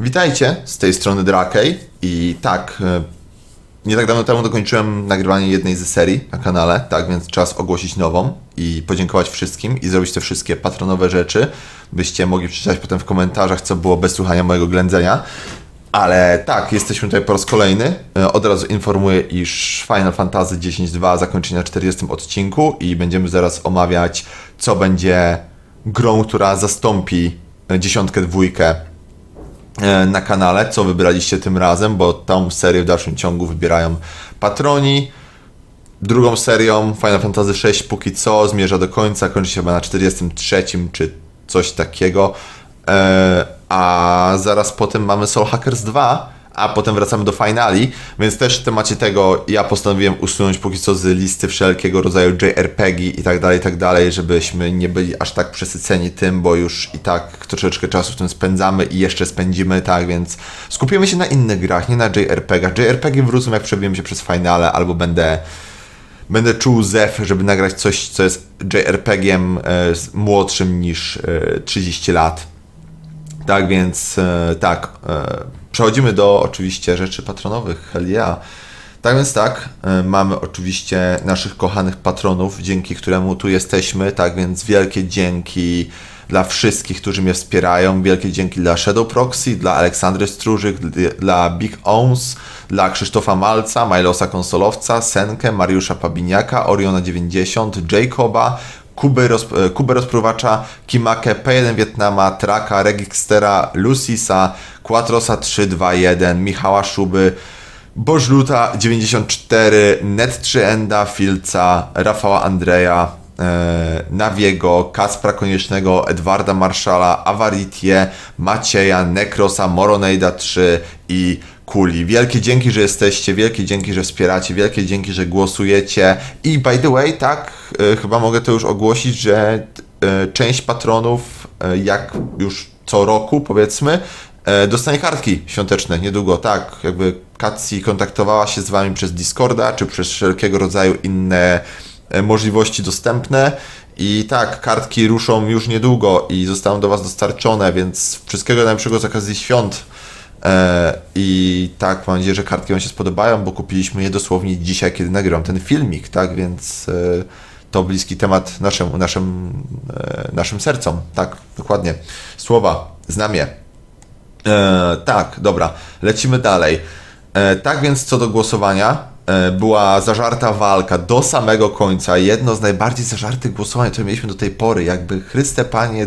Witajcie, z tej strony Drakej i tak, e, nie tak dawno temu dokończyłem nagrywanie jednej ze serii na kanale, tak więc czas ogłosić nową i podziękować wszystkim i zrobić te wszystkie patronowe rzeczy, byście mogli przeczytać potem w komentarzach, co było bez słuchania mojego ględzenia. Ale tak, jesteśmy tutaj po raz kolejny. E, Od razu informuję, iż Final Fantasy X-2 zakończy na 40 odcinku i będziemy zaraz omawiać, co będzie grą, która zastąpi e, dziesiątkę, dwójkę na kanale, co wybraliście tym razem, bo tą serię w dalszym ciągu wybierają patroni. Drugą serią Final Fantasy VI póki co zmierza do końca, kończy się chyba na 43 czy coś takiego. E, a zaraz potem mamy Soul Hackers 2, a potem wracamy do finali, więc też w temacie tego ja postanowiłem usunąć póki co z listy wszelkiego rodzaju JRPG i tak dalej, i tak dalej, żebyśmy nie byli aż tak przesyceni tym, bo już i tak troszeczkę czasu w tym spędzamy i jeszcze spędzimy, tak, więc skupimy się na innych grach, nie na JRPG. JRPG wrócą jak przebijemy się przez finale, albo będę będę czuł zew, żeby nagrać coś, co jest JRPG-iem e, młodszym niż e, 30 lat. Tak więc, e, tak, e, przechodzimy do oczywiście rzeczy patronowych, hell yeah. Tak więc tak, e, mamy oczywiście naszych kochanych patronów, dzięki któremu tu jesteśmy, tak więc wielkie dzięki dla wszystkich, którzy mnie wspierają, wielkie dzięki dla Shadow Proxy, dla Aleksandry Stróżyk, dla Big Owns, dla Krzysztofa Malca, Majlosa Konsolowca, Senkę, Mariusza Pabiniaka, Oriona 90, Jacoba, Kuby, roz, e, Kubę Rozpruwacza, Kimakę, P1 Wietnama, Traka, Regixtera, Lucisa, Quatrosa 321, Michała Szuby, Bożluta 94, Net3 Enda, Filca, Rafała Andreja, e, Nawiego, Kaspra Koniecznego, Edwarda Marszala, Avaritie, Macieja, Nekrosa, Moronejda 3 i Kuli. Wielkie dzięki, że jesteście, wielkie dzięki, że wspieracie, wielkie dzięki, że głosujecie. I by the way, tak, e, chyba mogę to już ogłosić, że e, część patronów, e, jak już co roku powiedzmy, dostanie kartki świąteczne niedługo, tak, jakby Katsi kontaktowała się z Wami przez Discorda, czy przez wszelkiego rodzaju inne możliwości dostępne i tak, kartki ruszą już niedługo i zostaną do Was dostarczone, więc wszystkiego najlepszego z okazji świąt. E, I tak, mam nadzieję, że kartki Wam się spodobają, bo kupiliśmy je dosłownie dzisiaj, kiedy nagrywam ten filmik, tak, więc e, to bliski temat naszym, naszym, e, naszym sercom, tak, dokładnie. Słowa, znamie. E, tak, dobra, lecimy dalej. E, tak więc co do głosowania, była zażarta walka do samego końca. Jedno z najbardziej zażartych głosowań, które mieliśmy do tej pory. Jakby Chryste Panie,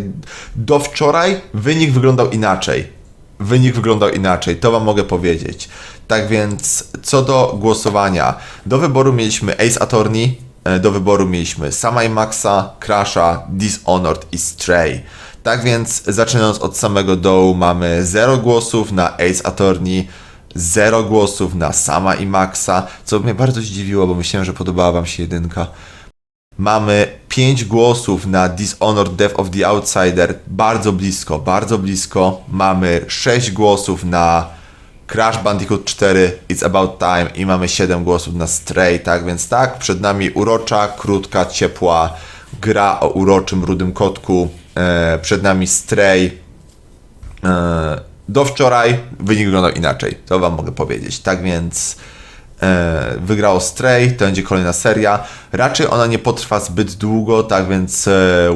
do wczoraj wynik wyglądał inaczej. Wynik wyglądał inaczej, to Wam mogę powiedzieć. Tak więc, co do głosowania, do wyboru mieliśmy Ace Attorney, e, do wyboru mieliśmy Sama i Maxa, Crasha, Dishonored i Stray. Tak więc, zaczynając od samego dołu, mamy 0 głosów na Ace Attorney, 0 głosów na Sama i Maxa, co mnie bardzo zdziwiło, bo myślałem, że podobała Wam się jedynka. Mamy 5 głosów na Dishonored Death of the Outsider, bardzo blisko, bardzo blisko. Mamy 6 głosów na Crash Bandicoot 4 It's About Time i mamy 7 głosów na Stray, tak więc tak, przed nami urocza, krótka, ciepła gra o uroczym rudym kotku. E, przed nami Stray. E, do wczoraj wynik wyglądał inaczej, to wam mogę powiedzieć. Tak więc wygrało Stray, to będzie kolejna seria. Raczej ona nie potrwa zbyt długo, tak więc e,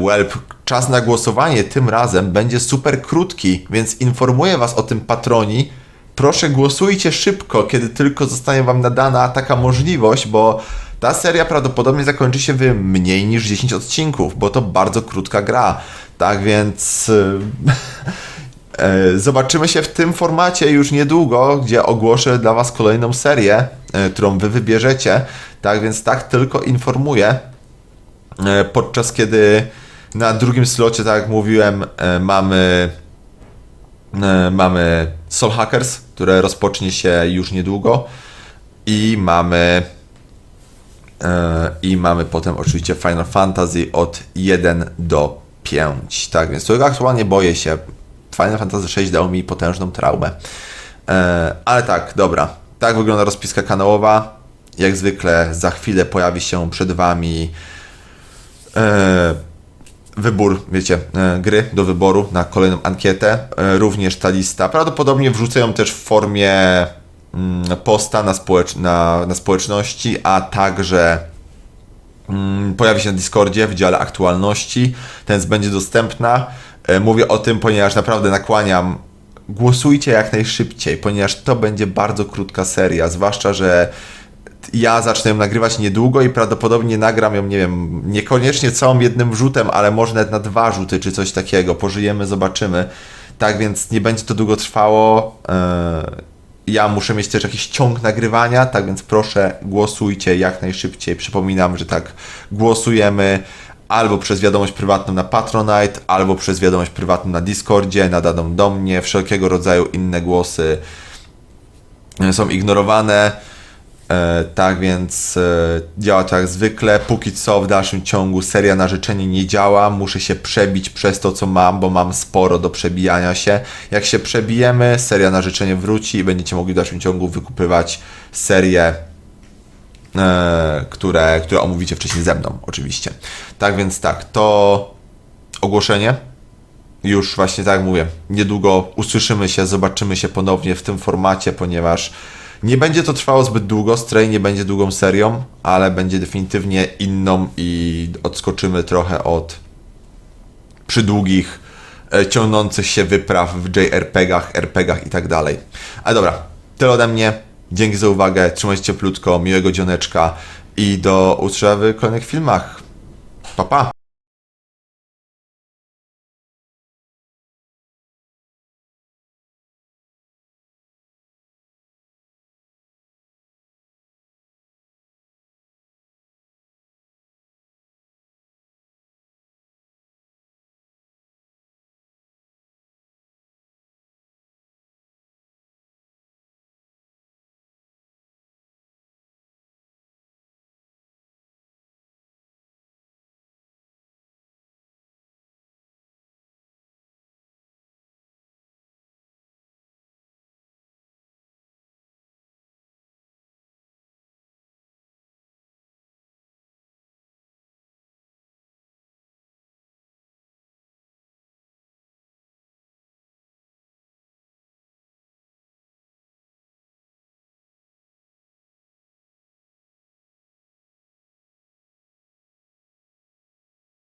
Welp, czas na głosowanie tym razem będzie super krótki, więc informuję was o tym patroni. Proszę głosujcie szybko, kiedy tylko zostanie wam nadana taka możliwość, bo ta seria prawdopodobnie zakończy się w mniej niż 10 odcinków, bo to bardzo krótka gra. Tak więc e, E, Zobaczymy się w tym formacie już niedługo, gdzie ogłoszę dla Was kolejną serię, e, którą Wy wybierzecie. Tak więc tak tylko informuję. E, Podczas kiedy na drugim slocie, tak jak mówiłem, e, mamy, e, mamy Soul Hackers, które rozpocznie się już niedługo. I mamy E, I mamy potem oczywiście Final Fantasy od 1 do 5. Tak więc tu aktualnie boję się. Final Fantasy 6 dał mi potężną traumę. E, ale tak, dobra. Tak wygląda rozpiska kanałowa. Jak zwykle za chwilę pojawi się przed Wami e, wybór, wiecie, e, gry do wyboru na kolejną ankietę. E, Również ta lista. Prawdopodobnie wrzucę ją też w formie mm, posta na, społecz- na, na społeczności, a także mm, pojawi się na Discordzie w dziale aktualności, ten będzie dostępna. E, Mówię o tym, ponieważ naprawdę nakłaniam, głosujcie jak najszybciej, ponieważ to będzie bardzo krótka seria, zwłaszcza, że ja zacznę ją nagrywać niedługo i prawdopodobnie nagram ją, nie wiem, niekoniecznie całą jednym rzutem, ale może nawet na dwa rzuty czy coś takiego. Pożyjemy, zobaczymy. Tak więc nie będzie to długo trwało. Eee, Ja muszę mieć też jakiś ciąg nagrywania, tak więc proszę głosujcie jak najszybciej. Przypominam, że tak głosujemy albo przez wiadomość prywatną na Patronite, albo przez wiadomość prywatną na Discordzie, nadadą do mnie, wszelkiego rodzaju inne głosy e, są ignorowane. E, tak więc e, działa to jak zwykle. Póki co w dalszym ciągu seria na życzenie nie działa. Muszę się przebić przez to, co mam, bo mam sporo do przebijania się. Jak się przebijemy, seria na życzenie wróci i będziecie mogli w dalszym ciągu wykupywać serie, e, które, które omówicie wcześniej ze mną, oczywiście. Tak więc tak, to ogłoszenie już właśnie tak jak mówię, niedługo usłyszymy się, zobaczymy się ponownie w tym formacie, ponieważ nie będzie to trwało zbyt długo, Stray nie będzie długą serią, ale będzie definitywnie inną i odskoczymy trochę od przydługich, e, ciągnących się wypraw w JRPG-ach, RPGach i tak dalej. Ale dobra, tyle ode mnie. Dzięki za uwagę, trzymajcie cieplutko, miłego dzioneczka i do usłyszenia w kolejnych filmach. Pa, pa!